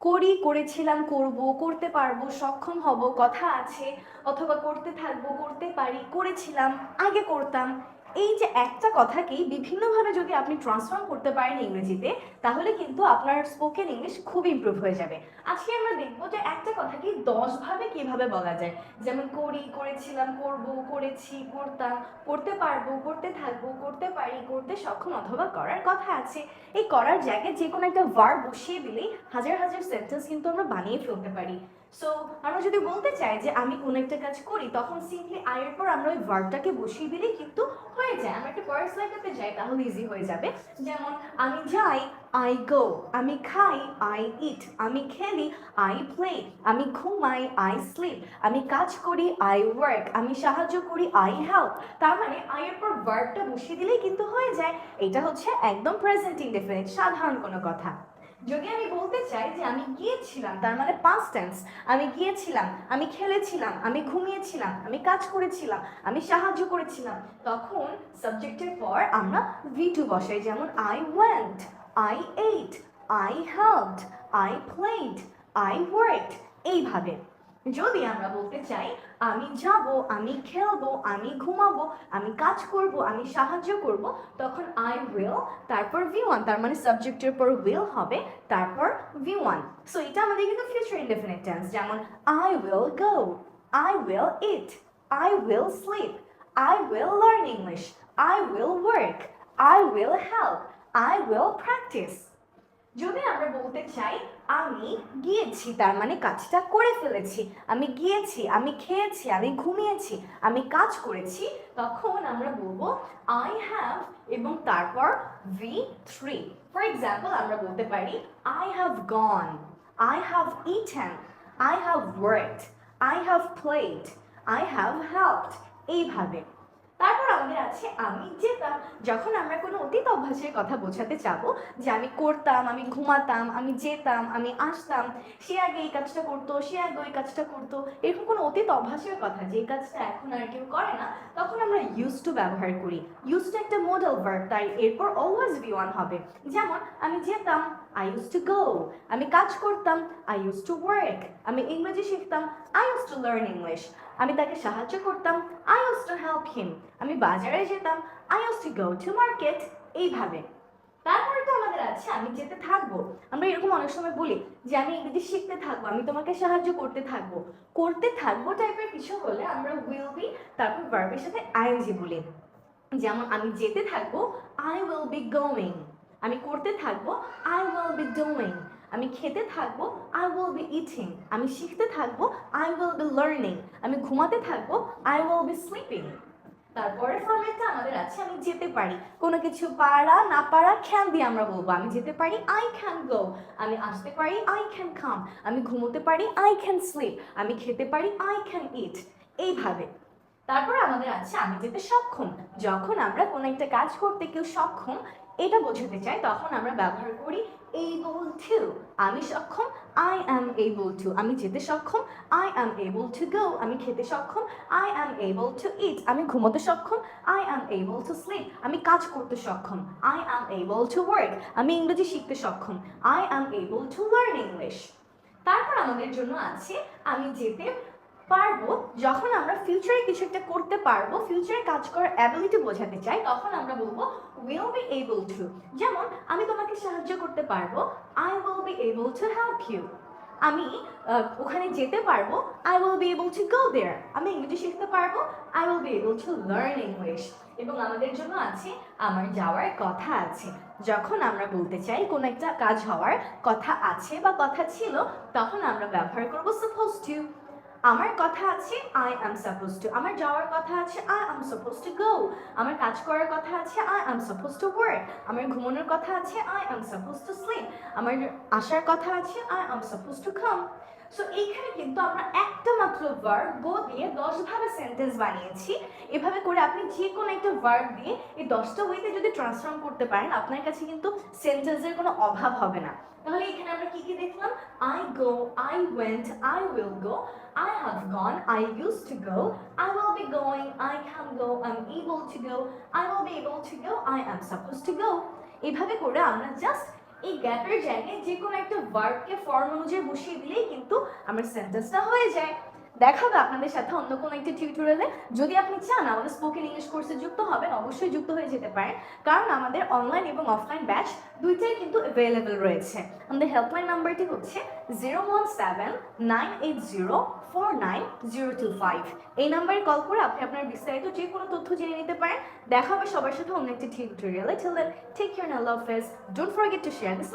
করি, করেছিলাম, করব, করতে পারব, সক্ষম হব, কথা আছে, অথবা করতে থাকব, করতে পারি, করেছিলাম, আগে করতাম। এই যে একটা কথাকেই বিভিন্নভাবে যদি আপনি ট্রান্সফর্ম করতে পারেন ইংরেজিতে, তাহলে কিন্তু আপনার স্পোকেন ইংলিশ খুব ইমপ্রুভ হয়ে যাবে। আজকে আমরা দেখব যে একটা কথাকে দশ ভাবে কীভাবে বলা যায়। যেমন করি, করেছিলাম, করব, করেছি করতাম করতে পারব, করতে থাকব, করতে পারি, করতে সক্ষম অথবা করার কথা আছে। এই করার জায়গায় যে কোনো একটা ভার্ব বসিয়ে দিলেই হাজার হাজার সেন্টেন্স কিন্তু আমরা বানিয়ে ফেলতে পারি। সো আমরা যদি বলতে চাই যে আমি কোনো একটা কাজ করি, তখন সিম্পলি আয়ের পর আমরা ওই ভার্বটাকে বসিয়ে দিলেই কিন্তু হয়ে যায় আমরা একটা পরের স্লাইডটাতে যাই তাহলে ইজি হয়ে যাবে। যেমন, আমি যাই আই গো আমি খাই আই ইট আমি খেলি আই প্লে আমি ঘুমাই আই স্লিপ আমি কাজ করি আই ওয়ার্ক আমি সাহায্য করি আই হেল্প তার মানে আই এর পর ভার্বটা বসিয়ে দিলেই কিন্তু হয়ে যায়। এটা হচ্ছে একদম প্রেজেন্ট ইনডেফিনিট সাধারণ কোনো কথা। যদি আমি বলতে চাই যে আমি গিয়েছিলাম, তার মানে পাঁচ টেন্স আমি গিয়েছিলাম, আমি খেলেছিলাম, আমি ঘুমিয়েছিলাম, আমি কাজ করেছিলাম, আমি সাহায্য করেছিলাম, তখন সাবজেক্টের পর আমরা ভি টু বসাই, যেমন I went I ate I helped I played I worked এইভাবে। যদি আমরা বলতে চাই, আমি যাব, আমি খেলব, আমি ঘুমাবো, আমি কাজ করব, আমি সাহায্য করব, তখন আই উইল তারপর ভি ওয়ান তার মানে সাবজেক্টের পর উইল হবে, তারপর ভি ওয়ান সো এটা আমাদের কিন্তু ফিউচার ইনডেফিনিট টেন্স যেমন I will go I will eat I will sleep I will learn English I will work I will help I will practise যদি আমরা বলতে চাই, আমি গিয়েছি, তার মানে কাজটা করে ফেলেছি। আমি গিয়েছি, আমি খেয়েছি, আমি ঘুমিয়েছি, আমি কাজ করেছি, তখন আমরা বলব আই হ্যাভ এবং তারপর ভি থ্রি ফর এক্সাম্পল আমরা বলতে পারি I have gone I have eaten I have worked I have played I have helped এইভাবে। আছে, আমি যেতাম যখন আমরা কোনো অতীত অভ্যাসের কথা বোঝাতে যে আমি করতাম, আমি ঘুমাতাম, আমি যেতাম, আমি আসতাম, সে আগে এই কাজটা করতো, সে আগে ওই কাজটা করতো, এরকম কোনো অতীত অভ্যাসের কথা যে কাজটা এখন আর কেউ করে না, তখন আমরা ইউজ টু ব্যবহার করি। ইউজ টু একটা মডেল ভার্ব তাই এরপর অলওয়েজ বি ওয়ান হবে। যেমন, আমি যেতাম আই ইউজ টু গো আমি কাজ করতাম আই ইউজ টু ওয়ার্ক আমি ইংরেজি শিখতাম I use to learn English আমি তাকে সাহায্য করতাম I use to help him আমি বাজারে যেতাম I to go to market এইভাবে। তারপরে তো আমাদের আছে, আমি যেতে থাকব। আমরা এরকম অনেক সময় বলি যে, আমি ইংরেজি শিখতে থাকব, আমি তোমাকে সাহায্য করতে থাকব। করতে থাকব টাইপের কিছু হলে আমরা উইল বি তারপর ভার্বের সাথে আইএনজি বলি। যেমন, আমি যেতে থাকব আই উইল বি গোয়িং আমি করতে থাকব আই উইল বি ডুইং আমি খেতে থাকব আই উইল বি ইটিং আমি শিখতে থাকব আই উইল বি লার্নিং আমি ঘুমাতে থাকব আই উইল বি স্লিপিং তারপরে ফর্মেটটা আমাদের আছে, আমি যেতে পারি। কোনো কিছু পারা, না পারা ক্যান দিয়ে আমরা বলব। আমি যেতে পারি আই ক্যান গো আমি আসতে পারি আই ক্যান খাম আমি ঘুমোতে পারি আই ক্যান স্লিপ আমি খেতে পারি আই ক্যান ইট এইভাবে। তারপর আমাদের আছে, আমি যেতে সক্ষম। যখন আমরা কোনো একটা কাজ করতে কেউ সক্ষম এটা বোঝাতে চাই, তখন আমরা ব্যবহার করি able টু আমি সক্ষম আই অ্যাম able টু আমি যেতে সক্ষম I am able to go আমি খেতে সক্ষম I am able to eat আমি ঘুমোতে সক্ষম I am able to sleep আমি কাজ করতে সক্ষম I am able to work আমি ইংরেজি শিখতে সক্ষম I am able to learn English তারপর আমাদের জন্য আছে, আমি যেতে পারব, যখন আমরা ফিউচারে কিছু একটা করতে পারব ফিউচারে কাজ করার অ্যাবিলিটি বোঝাতে চাই, তখন আমরা বলব উইল বি এবল টু যেমন, আমি তোমাকে সাহায্য করতে পারব I will be able to help you আমি ওখানে যেতে পারব I will be able to go there আমি ইংরেজি শিখতে পারব I will be able to learn English এবং আমাদের জন্য আছে, আমার যাওয়ার কথা আছে। যখন আমরা বলতে চাই, কোন একটা কাজ হওয়ার কথা আছে বা কথা ছিল, তখন আমরা ব্যবহার করব সাপোজ টু আমার কথা আছে আই অ্যাম সাপোজ টু আমার যাওয়ার কথা আছে I am suppose to go আমার কাজ করার কথা আছে I am suppose to work আমার ঘুমানোর কথা আছে I am suppose to sleep আমার আসার কথা আছে I am suppose to come so এইখানে কিন্তু আমরা একটা মাত্র ভার্ব গো দিয়ে দশ ভাবে সেন্টেন্স বানিয়েছি। এভাবে করে আপনি যে কোনো একটা ভার্ব দিয়ে এই দশটা ওয়েতে যদি ট্রান্সফর্ম করতে পারেন আপনার কাছে কিন্তু সেন্টেন্সের কোনো অভাব হবে না। তাহলে এখানে আমরা কি কি দেখলাম? I go I went I will go I have gone, I used to go, I will be going, I can go, I'm able to go, I will be able to go, I am supposed to go. এভাবে করে আমরা just এই গ্যাপের জায়গায় যে কোনো একটা ভার্বকে form অনুযায়ী বসিয়ে দিলেই কিন্তু আমার সেন্টেন্সটা হয়ে যায়। দেখাবো আপনাদের সাথে অন্য কোনো একটা টিউটোরিয়ালে যদি আপনি চান আমাদের স্পোকেন ইংলিশ কোর্সে যুক্ত হবেন, অবশ্যই যুক্ত হয়ে যেতে পারেন। কারণ আমাদের অনলাইন এবং অফলাইন ব্যাচ দুইটাই কিন্তু অ্যাভেলেবেল রয়েছে। আমাদের হেল্পলাইন নাম্বারটি হচ্ছে zero one seven nine eight zero four nine zero two five এই নাম্বারে কল করে আপনি আপনার বিস্তারিত যে কোনো তথ্য জেনে নিতে পারেন। দেখা হবে সবার সাথে অন্য একটি টিউটোরিয়ালে till then take care don't forget to share this